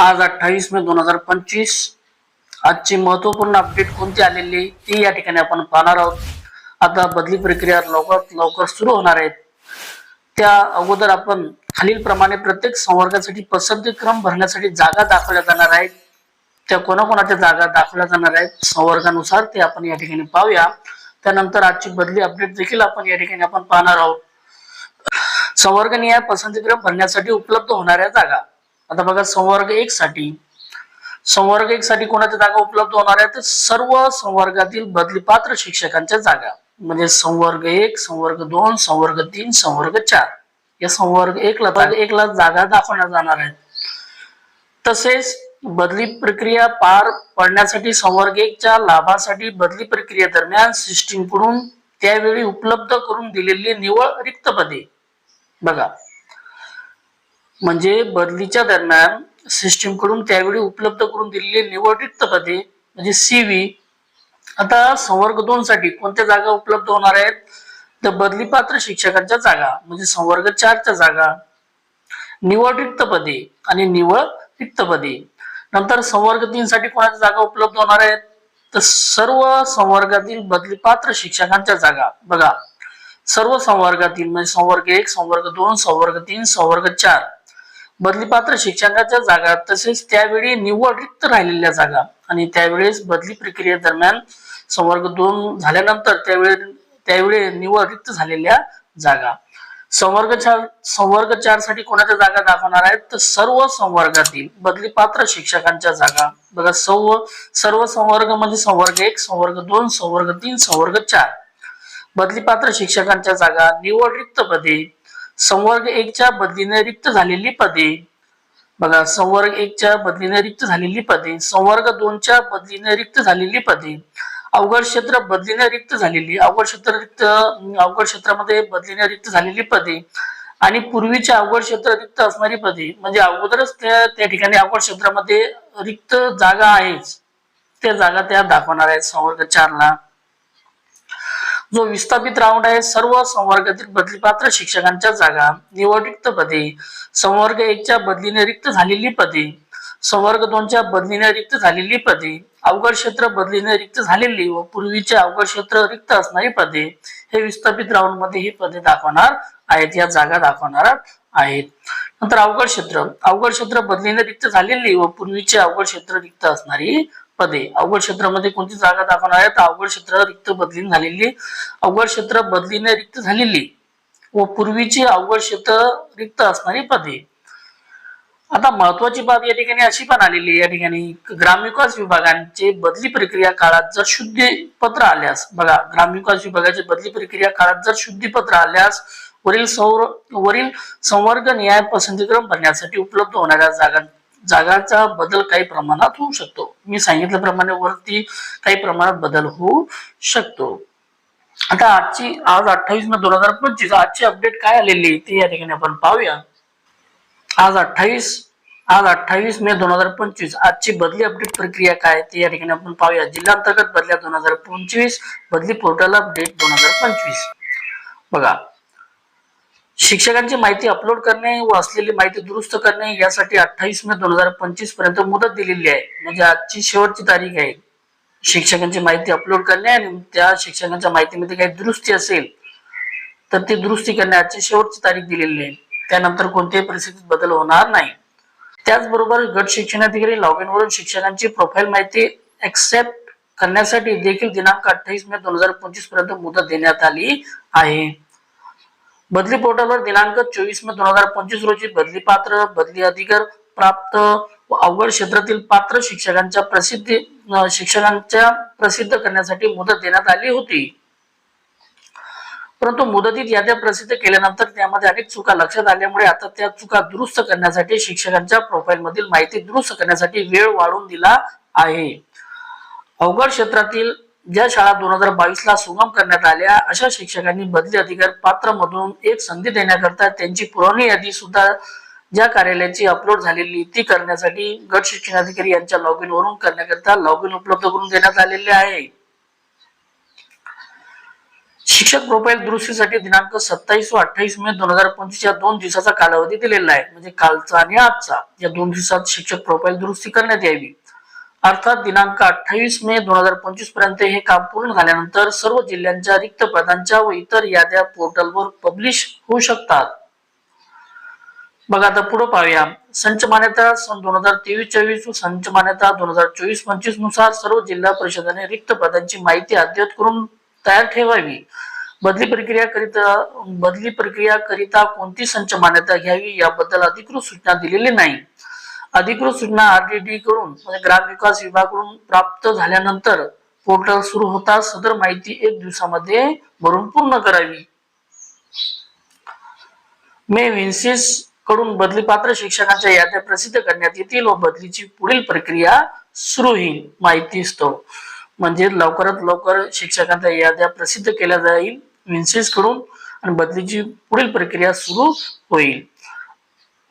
आज अठ्ठावीस मे दोन हजार पंचवीस. आजची महत्त्वपूर्ण अपडेट कोणती आलेली ती या ठिकाणी आपण पाहणार आहोत. आता बदली प्रक्रिया लवकर लवकर सुरू होणार आहेत त्या अगोदर आपण खालील प्रमाणे प्रत्येक संवर्गासाठी पसंती क्रम भरण्यासाठी जागा दाखवल्या जाणार आहेत. त्या कोणाकोणाच्या जागा दाखवल्या जाणार आहेत संवर्गानुसार ते आपण या ठिकाणी पाहूया. त्यानंतर आजची बदली अपडेट देखील आपण या ठिकाणी आपण पाहणार आहोत. संवर्गनीय पसंतीक्रम भरण्यासाठी उपलब्ध होणाऱ्या जागा. आता बघा संवर्ग एक साठी संवर्ग एक साठी कोणाच्या जागा उपलब्ध होणार आहेत? तर सर्व संवर्गातील बदली पात्र शिक्षकांच्या जागा. म्हणजे संवर्ग एक संवर्ग दोन संवर्ग तीन संवर्ग चार. या संवर्ग एकला एकला जागा दाखवण्यात जाणार आहेत. तसेच बदली प्रक्रिया पार पडण्यासाठी संवर्ग एकच्या लाभासाठी बदली प्रक्रिये दरम्यान सिस्टीमकडून त्यावेळी उपलब्ध करून दिलेली निवळ रिक्त पदे. बघा म्हणजे बदलीच्या दरम्यान सिस्टीमकडून त्यावेळी उपलब्ध करून दिलेली निवड रिक्त पदे म्हणजे सीव्ही आता संवर्ग दोन साठी कोणत्या जागा उपलब्ध होणार आहेत? तर बदली पात्र शिक्षकांच्या जागा म्हणजे संवर्ग चारच्या जागा निवड रिक्त पदे आणि निवड रिक्त पदे. नंतर संवर्ग तीन साठी कोणाच्या जागा उपलब्ध होणार आहेत? तर सर्व संवर्गातील बदली पात्र शिक्षकांच्या जागा. बघा सर्व संवर्गातील म्हणजे संवर्ग एक संवर्ग दोन संवर्ग तीन संवर्ग चार. बदलीपात्र शिक्षकाच्या शिक्षकांच्या जागा तसेच त्यावेळी निवड रिक्त राहिलेल्या जागा. आणि त्यावेळेस बदली प्रक्रियेदरम्यान संवर्ग दोन झाल्यानंतर त्यावेळी त्यावेळी निवड रिक्त झालेल्या जागा. संवर्ग चार संवर्ग चारसाठी कोणाच्या जागा दाखवणार आहेत? तर सर्व संवर्गातील बदलीपात्र शिक्षकांच्या जागा. बघा सर्व सर्व संवर्ग म्हणजे संवर्ग एक संवर्ग दोन संवर्ग तीन संवर्ग चार. बदलीपात्र शिक्षकांच्या जागा निवड रिक्त पदे संवर्ग एकच्या बदलीने रिक्त झालेली पदे. बघा संवर्ग एकच्या बदलीने रिक्त झालेली पदे. संवर्ग दोनच्या बदलीने रिक्त झालेली पदे. अवघड क्षेत्र बदलीने रिक्त झालेली अवघड क्षेत्र रिक्त अवघड क्षेत्रामध्ये बदलीने रिक्त झालेली पदे. आणि पूर्वीच्या अवघड क्षेत्र रिक्त असणारी पदे. म्हणजे अगोदरच त्या त्या ठिकाणी अवघड क्षेत्रामध्ये रिक्त जागा आहेच. त्या जागा त्या दाखवणार आहेत संवर्ग चारला. जो विस्थापित राऊंड आहे सर्व संवर्गातील बदलीपात्र शिक्षकांच्या जागा निवड रिक्त पदे संवर्ग एकच्या बदलीने रिक्त झालेली पदे संवर्ग दोनच्या बदलीने रिक्त झालेली पदे अवघड क्षेत्र बदलीने रिक्त झालेली व पूर्वीचे अवघड क्षेत्र रिक्त असणारी पदे हे विस्थापित राऊंडमध्ये ही पदे दाखवणार आहेत या जागा दाखवणार आहेत. नंतर अवघड क्षेत्र अवघड क्षेत्र बदलीने रिक्त झालेली व पूर्वीचे अवघड क्षेत्र रिक्त असणारी पदे. अवघड क्षेत्रामध्ये कोणती जागा दाखवणार आहे तर अवघड क्षेत्र रिक्त बदली झालेली अवघड क्षेत्र बदलीने रिक्त झालेली व पूर्वीची अवघड क्षेत्र रिक्त असणारी पदे. आता महत्वाची बाब या ठिकाणी अशी पण आलेली या ठिकाणी ग्रामविकास विभागांचे बदली प्रक्रिया काळात जर शुद्धी पत्र आल्यास बघा ग्रामविकास विभागाचे बदली प्रक्रिया काळात जर शुद्धी पत्र आल्यास वरील सौर वरील संवर्ग न्याय पसंतीक्रम भरण्यासाठी उपलब्ध होणाऱ्या जागा जागाचा बदल काही प्रमाणात होऊ शकतो. मी सांगितल्याप्रमाणे वरती काही प्रमाणात बदल होऊ शकतो. आता आजची आज अठ्ठावीस मे दोन हजार पंचवीस आजची अपडेट काय आलेली ते या ठिकाणी आपण पाहूया. आज अठ्ठावीस आज अठ्ठावीस मे दोन हजार पंचवीस आजची बदली अपडेट प्रक्रिया काय ते या ठिकाणी आपण पाहूया. जिल्हा अंतर्गत बदल्या दोन हजार पंचवीस बदली पोर्टल अपडेट दोन हजार पंचवीस. बघा शिक्षकांची माहिती अपलोड करणे व असलेली माहिती दुरुस्त करणे यासाठी अठ्ठावीस मे दोन हजार पंचवीसपर्यंत मुदत दिलेली आहे. म्हणजे आजची शेवटची तारीख आहे. शिक्षकांची माहिती अपलोड करणे आणि त्या शिक्षकांच्या माहितीमध्ये काही दुरुस्ती असेल तर ती दुरुस्ती करणे आजची शेवटची तारीख दिलेली आहे. त्यानंतर कोणत्याही परिस्थितीत बदल होणार नाही. त्याचबरोबर गट शिक्षणाधिकारी लॉग इन वरून शिक्षकांची प्रोफाईल माहिती एक्सेप्ट करण्यासाठी देखील दिनांक अठ्ठावीस मे दोन हजार पंचवीसपर्यंत मुदत देण्यात आली आहे. बदली पोर्टलवर दिनांक चोवीस मे दोन हजार पंचवीस रोजी बदली पात्र बदली अधिकार प्राप्त व अवघड क्षेत्रातील पात्र शिक्षकांच्या प्रसिद्धी शिक्षकांच्या प्रसिद्ध करण्यासाठी मुदत देण्यात आली होती. परंतु मुदतीत याद्या प्रसिद्ध केल्यानंतर त्यामध्ये अनेक चुका लक्षात आल्यामुळे आता त्या चुका दुरुस्त करण्यासाठी शिक्षकांच्या प्रोफाईल मधील माहिती दुरुस्त करण्यासाठी वेळ वाढवून दिला आहे. अवघड क्षेत्रातील ज्या शाळा दोन हजार बावीस ला सुगम करण्यात आल्या अशा शिक्षकांनी बदली अधिकार पात्र मधून एक संधी देण्याकरता त्यांची पुरवणी यादी सुद्धा ज्या कार्यालयाची अपलोड झालेली ती करण्यासाठी गट शिक्षणाधिकारी यांच्या लॉग इन वरून करण्याकरता लॉग इन उपलब्ध करून देण्यात आलेले आहे. शिक्षक प्रोफाईल दुरुस्तीसाठी दिनांक सत्तावीस व अठ्ठावीस मे दोन हजार पंचवीस या दोन दिवसाचा कालावधी दिलेला आहे. म्हणजे कालचा आणि आजचा. या दोन दिवसात शिक्षक प्रोफाईल दुरुस्ती करण्यात यावी. अर्थात दिनांक अठ्ठावीस मे दोन हजार पंचवीसपर्यंत हे काम पूर्ण झाल्यानंतर सर्व जिल्ह्यांच्या रिक्त पदांच्या व इतर याद्या पोर्टलवर पब्लिश होऊ शकतात. बघा आता पुढे पाहूया. संच मान्यता सन दोन हजार तेवीस चोवीस व संच मान्यता दोन हजार चोवीस पंचवीसनुसार सर्व जिल्हा परिषदाने रिक्त पदांची माहिती अद्ययावत करून तयार ठेवावी. बदली प्रक्रिया करिता बदली प्रक्रिया करिता कोणती संच मान्यता घ्यावी याबद्दल अधिकृत सूचना दिलेली नाही. अधिकृत सूचना आरटीटी कडून म्हणजे ग्रामविकास विभागाकडून प्राप्त झाल्यानंतर पोर्टल सुरू होता. सदर माहिती एक दिवसामध्ये भरून पूर्ण करावी. मे विन्सिसकडून बदली पात्र शिक्षकांच्या याद्या प्रसिद्ध करण्यात येतील व बदलीची पुढील प्रक्रिया सुरू होईल माहिती असतो. म्हणजे लवकरात लवकर शिक्षकांच्या याद्या प्रसिद्ध केल्या जाईल विन्सिसकडून आणि बदलीची पुढील प्रक्रिया सुरू होईल.